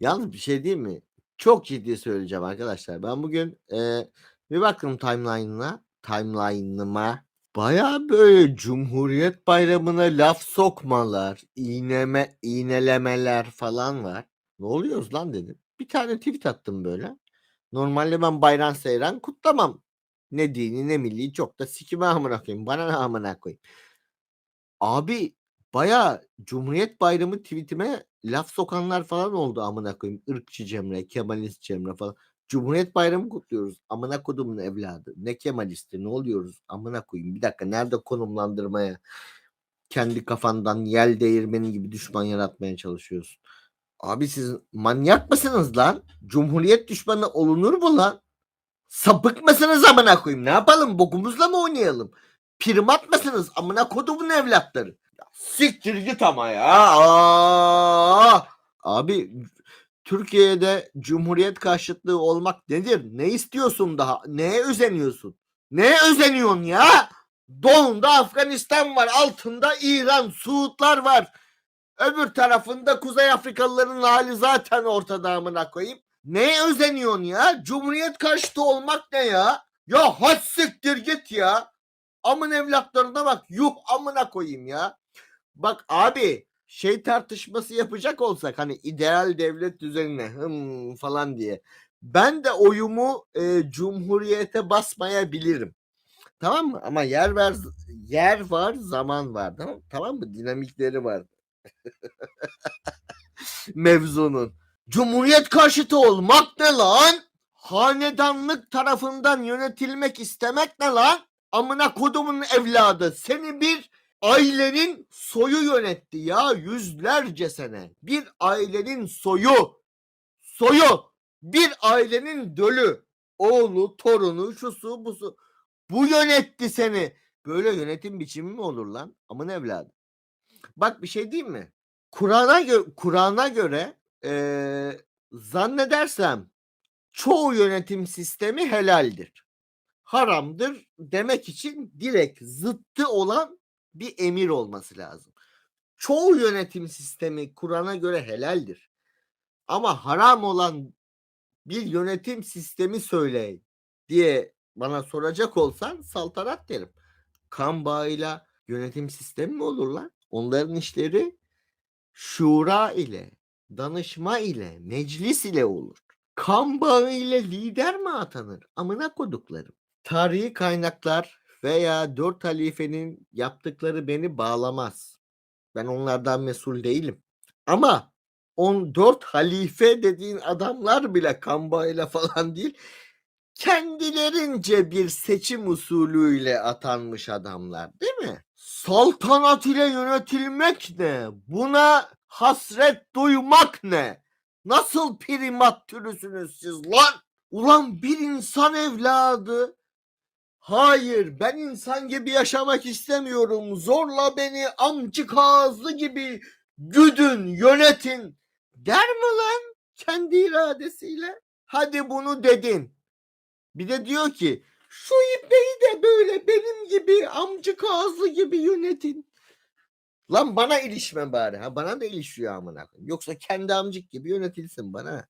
Yalnız bir şey değil mi? Çok ciddi söyleyeceğim arkadaşlar. Ben bugün eee, bir baktım timeline'ına, timeline'ıma. Bayağı böyle Cumhuriyet Bayramı'na laf sokmalar, iğneme, iğnelemeler falan var. Ne oluyoruz lan dedim. Bir tane tweet attım böyle. Normalde ben bayram seyran kutlamam. Ne dini ne milli çok da sikime amına koyayım. Bana ne amına koyayım. Abi bayağı Cumhuriyet Bayramı tweetime laf sokanlar falan oldu amına koyayım. Irkçı Cemre, Kemalist Cemre falan. Cumhuriyet Bayramı kutluyoruz. Amına kodumun evladı. Ne Kemalisti ne oluyoruz? Amına koyayım. Bir dakika nerede konumlandırmaya kendi kafandan yel değirmeni gibi düşman yaratmaya çalışıyorsun. Abi siz manyak mısınız lan? Cumhuriyet düşmanı olunur mu lan? Sapık mısınız amına koyayım? Ne yapalım? Bokumuzla mı oynayalım? Primat mısınız? Amına kodumun evlatları. Siktir git ama ya. Aa! Abi Türkiye'de cumhuriyet karşıtlığı olmak nedir? Ne istiyorsun daha? Neye özeniyorsun? Neye özeniyorsun ya? Doğunda Afganistan var, altında İran, Suudlar var. Öbür tarafında Kuzey Afrikalıların hali zaten ortada amına koyayım. Neye özeniyorsun ya? Cumhuriyet karşıtı olmak ne ya? Ya had siktir git ya. Amın evlatlarına bak. Yuh amına koyayım ya. Bak abi şey tartışması yapacak olsak hani ideal devlet düzenine hım falan diye. Ben de oyumu e, cumhuriyete basmayabilirim. Tamam mı? Ama yer var yer var, zaman var. Tamam, tamam mı? Dinamikleri var mevzunun. Cumhuriyet karşıtı olmak ne lan? Hanedanlık tarafından yönetilmek istemek ne lan? Amına kodumun evladı. Seni bir ailenin soyu yönetti ya yüzlerce sene. Bir ailenin soyu. Soyu. Bir ailenin dölü. Oğlu, torunu, şusu, busu. Bu yönetti seni. Böyle yönetim biçimi mi olur lan? Amın evladı. Bak bir şey diyeyim mi? Kur'an'a göre Kur'an'a göre eee, zannedersem çoğu yönetim sistemi helaldir. Haramdır demek için direkt zıttı olan bir emir olması lazım. Çoğu yönetim sistemi Kur'an'a göre helaldir. Ama haram olan bir yönetim sistemi söyle diye bana soracak olsan saltanat derim. Kan bağıyla yönetim sistemi mi olur lan? Onların işleri şura ile, danışma ile, meclis ile olur. Kan bağı ile lider mi atanır? Amına koduklarım. Tarihi kaynaklar veya dört halifenin yaptıkları beni bağlamaz. Ben onlardan mesul değilim. Ama 14 halife dediğin adamlar bile kan bağıyla falan değil. Kendilerince bir seçim usulüyle atanmış adamlar değil mi? Saltanat ile yönetilmek ne? Buna hasret duymak ne? Nasıl primat türüsünüz siz lan? Ulan bir insan evladı. Hayır ben insan gibi yaşamak istemiyorum. Zorla beni amcık ağızlı gibi güdün, yönetin. Der mi lan kendi iradesiyle? Hadi bunu dedin. Bir de diyor ki şu ipneyi de böyle benim gibi amcık ağızlı gibi yönetin. Lan bana ilişme bari. Ha bana da ilişiyor amına. Yoksa kendi amcık gibi yönetilsin bana.